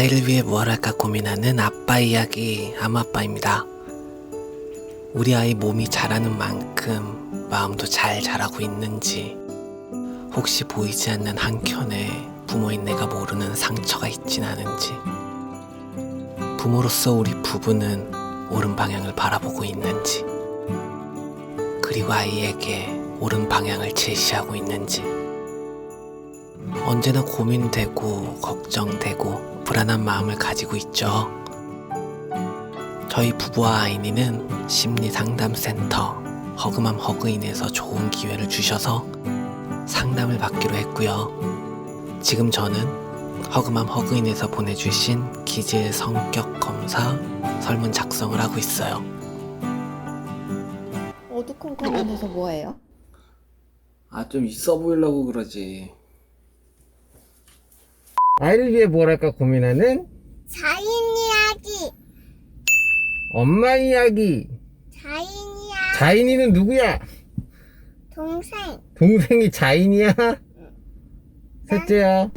아이를 위해 뭘 할까 고민하는 아빠 이야기 암아빠입니다. 우리 아이 몸이 자라는 만큼 마음도 잘 자라고 있는지 혹시 보이지 않는 한켠에 부모인 내가 모르는 상처가 있진 않은지 부모로서 우리 부부는 옳은 방향을 바라보고 있는지 그리고 아이에게 옳은 방향을 제시하고 있는지 언제나 고민되고 걱정되고 불안한 마음을 가지고 있죠. 저희 부부와 아이니는 심리 상담센터 허그맘 허그인에서 좋은 기회를 주셔서 상담을 받기로 했고요. 지금 저는 허그맘 허그인에서 보내주신 기질 성격 검사 설문 작성을 하고 있어요. 어두컴컴해서 뭐예요? 아, 좀 있어 보이려고 그러지. 아이를 위해 뭘 할까 고민하는 자인 이야기, 엄마 이야기. 자인 이야기, 자인이는 누구야? 동생, 동생이 자인이야? 셋째야.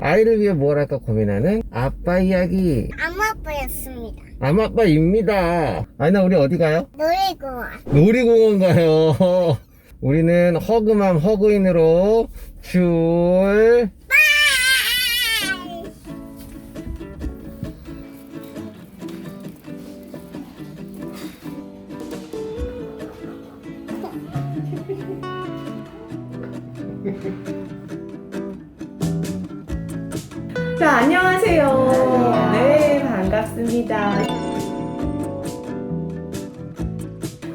아이를 위해 뭘 할까 고민하는 아빠 이야기. 암아빠였습니다. 암아빠입니다. 아이나 우리 어디 가요? 놀이공원. 놀이공원 가요. 우리는 허그맘 허그인으로 출. 자, 안녕하세요. 네, 반갑습니다.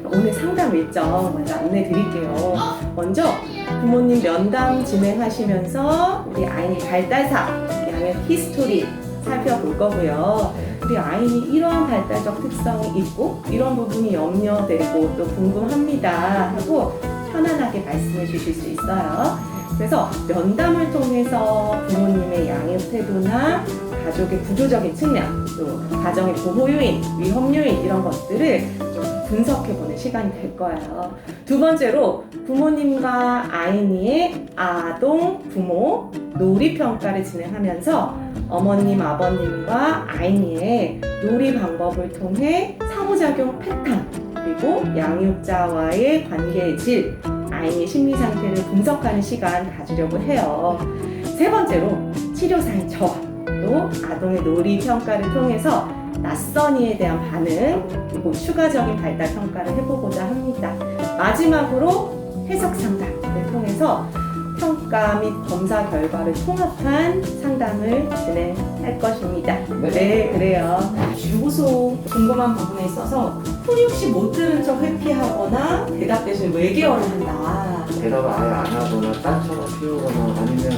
오늘 상담 일정 먼저 안내 드릴게요. 먼저 부모님 면담 진행하시면서 우리 아이의 발달사, 양의 히스토리 살펴볼 거고요. 우리 아이는 이런 발달적 특성이 있고 이런 부분이 염려되고 또 궁금합니다 하고 편안하게 말씀해 주실 수 있어요. 그래서 면담을 통해서 부모님의 양육 태도나 가족의 구조적인 측면, 또 가정의 보호 요인, 위험 요인 이런 것들을 좀 분석해 보는 시간이 될 거예요. 두 번째로 부모님과 아이니의 아동, 부모, 놀이 평가를 진행하면서 어머님, 아버님과 아이니의 놀이 방법을 통해 상호작용 패턴, 그리고 양육자와의 관계의 질, 아이의 심리 상태를 분석하는 시간 가지려고 해요. 세 번째로 치료사인 저와 또 아동의 놀이 평가를 통해서 낯선 이에 대한 반응 그리고 추가적인 발달 평가를 해보고자 합니다. 마지막으로 해석 상담을 통해서 평가 및 검사 결과를 통합한 상담을 진행할 것입니다. 네, 그래요. 주고소 궁금한 부분에 있어서 훈육 시못 들은 척 회피하거나 대답 대신 외계어를 한다. 대답을 아예 안 하거나 딴처럼 피우거나 아니면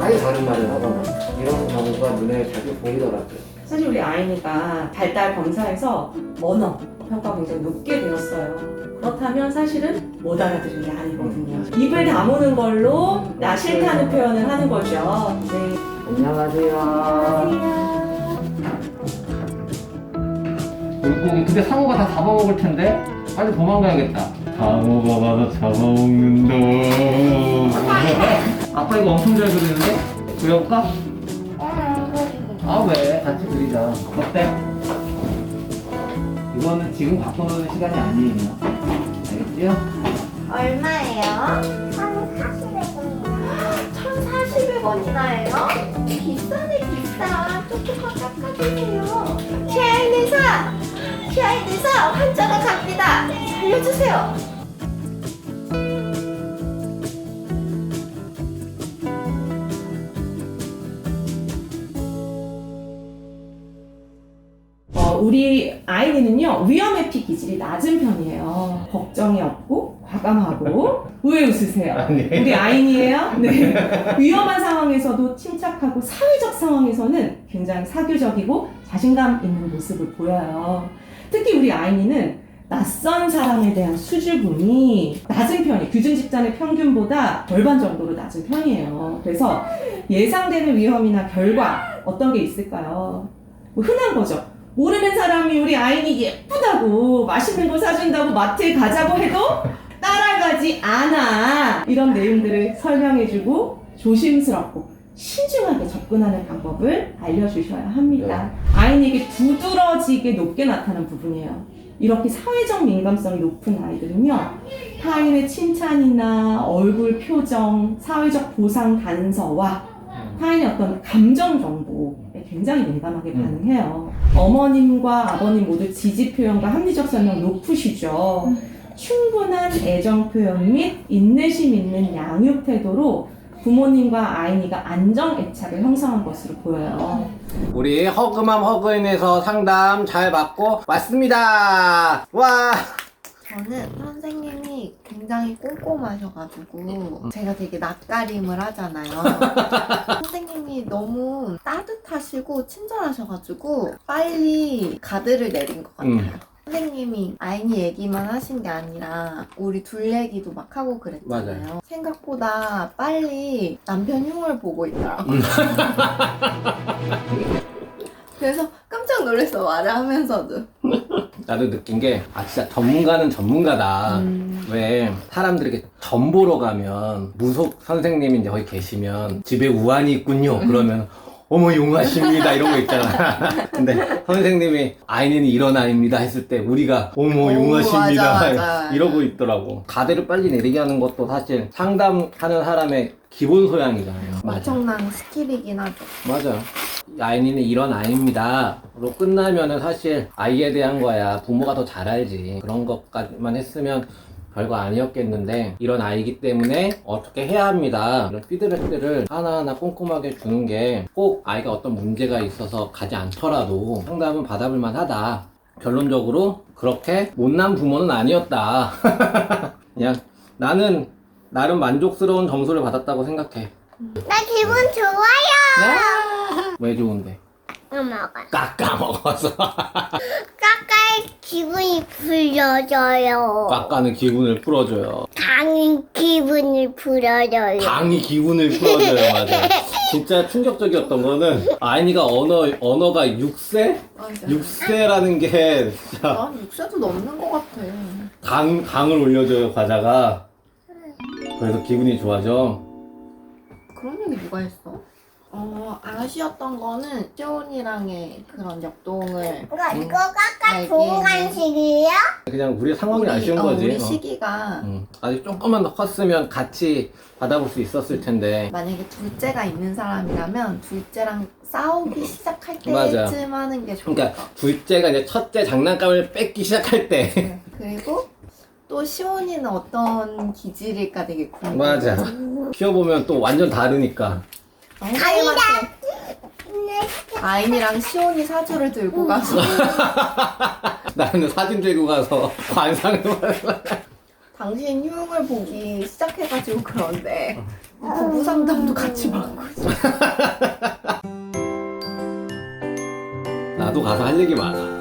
아예 다른 말을 하거나 이런 경우가 눈에 자주 보이더라고요. 사실 우리 아이니까 발달 검사에서 언어 평가 굉장히 높게 되었어요. 그렇다면 사실은 못 알아들은 게 아니거든요. 입을 다무는 걸로 나 싫다는 표현을 하는 거죠. 네. 안녕하세요. 물고기 근데 상어가 다 잡아먹을 텐데 빨리 도망가야겠다. 상어가 가서 잡아먹는다. 아빠 이거 엄청 잘 그리는데 그려볼까? 아 왜? 같이 그리자. 어때? 이거는 지금 갖고 노는 시간이 아니에요. 얼마예요? 1,040원이나요? 비싸네, 비싸. 조금 더 깎아주세요. 최아인에서, 최아인에서 환자가 갑니다. 살려주세요. 어, 우리 아이는요 위험 회피 기질이 낮은 편이에요. 걱정이 없고 과감하고 왜 웃으세요? 아니. 우리 아인이에요? 네. 위험한 상황에서도 침착하고 사회적 상황에서는 굉장히 사교적이고 자신감 있는 모습을 보여요. 특히 우리 아인이는 낯선 사람에 대한 수줍음이 낮은 편이 규준 집단의 평균보다 절반 정도로 낮은 편이에요. 그래서 예상되는 위험이나 결과 어떤 게 있을까요? 뭐 흔한 거죠. 모르는 사람이 우리 아이니 예쁘다고 맛있는 거 사준다고 마트에 가자고 해도 따라가지 않아. 이런 내용들을 설명해주고 조심스럽고 신중하게 접근하는 방법을 알려주셔야 합니다. 아이에게 두드러지게 높게 나타나는 부분이에요. 이렇게 사회적 민감성이 높은 아이들은요, 타인의 칭찬이나 얼굴 표정, 사회적 보상 단서와 타인의 어떤 감정 정보에 굉장히 민감하게 음. 반응해요. 어머님과 아버님 모두 지지 표현과 합리적 설명 높으시죠. 충분한 애정 표현 및 인내심 있는 양육 태도로 부모님과 아이니가 안정 애착을 형성한 것으로 보여요. 우리 허그맘 허그인에서 상담 잘 받고 왔습니다. 와. 저는 선생님이 굉장히 꼼꼼하셔가지고 제가 되게 낯가림을 하잖아요. 선생님이 너무 따뜻하시고 친절하셔가지고 빨리 가드를 내린 것 같아요. 음. 선생님이 아이니 얘기만 하신 게 아니라 우리 둘 얘기도 막 하고 그랬잖아요. 생각보다 빨리 남편 흉을 보고 있더라고요. 음. 그래서 깜짝 놀랐어 말을 하면서도. 나도 느낀 게, 아, 진짜 전문가는 전문가다. 음. 왜 사람들에게 점 보러 가면 무속 선생님이 이제 거기 계시면 집에 우환이 있군요. 그러면 어머 용하십니다 이런 거 있잖아. 근데 선생님이 아이는 이런 아이입니다 했을 때 우리가 어머 오, 용하십니다 맞아, 맞아. 이러고 있더라고. 가대를 빨리 내리게 하는 것도 사실 상담하는 사람의 기본 소양이잖아요. 맞아. 엄청난 스킬이긴 하죠. 맞아. 아이는 이런 아이입니다.로 끝나면은 사실 아이에 대한 거야. 부모가 더 잘 알지. 그런 것까지만 했으면 별거 아니었겠는데 이런 아이기 때문에 어떻게 해야 합니다. 이런 피드백들을 하나하나 꼼꼼하게 주는 게 꼭 아이가 어떤 문제가 있어서 가지 않더라도 상담은 받아볼 만하다. 결론적으로 그렇게 못난 부모는 아니었다. 그냥 나는 나름 만족스러운 점수를 받았다고 생각해. 나 기분 좋아요. 왜 좋은데? 엄마가 깎아 먹어서 기분이 풀려져요. 깎아는 기분을 풀어줘요. 당인 기분이 풀려져요. 당이 기분을 풀어줘요, 맞아. 진짜 충격적이었던 거는 아이니가 언어 언어가 6세? 맞아. 6세라는 게 진짜 난 6세도 넘는 것 같아. 당 당을 올려줘요 과자가. 그래서 기분이 좋아져. 그런 얘기 누가 했어? 어, 아쉬웠던 거는 시온이랑의 그런 역동을 이거 이거 까까 알겠네. 좋은 간식이에요? 그냥 우리 상황이 아쉬운 어, 거지. 우리 어. 시기가 음, 아직 조금만 더 컸으면 같이 받아볼 수 있었을 텐데. 만약에 둘째가 있는 사람이라면 둘째랑 싸우기 시작할 맞아. 때쯤 하는 게 좋을 그러니까 것 같아. 둘째가 이제 첫째 장난감을 뺏기 시작할 때. 네. 그리고 또 시온이는 어떤 기질일까 되게 궁금해. 맞아. 키워보면 또 완전 다르니까. 선생님한테 아인이랑 시온이 사주를 들고 가서 나는 사진 들고 가서 관상을 받아. 당신 흉을 보기 시작해가지고 그런데 부부 상담도 같이 받고 있어. 나도 가서 할 얘기 많아.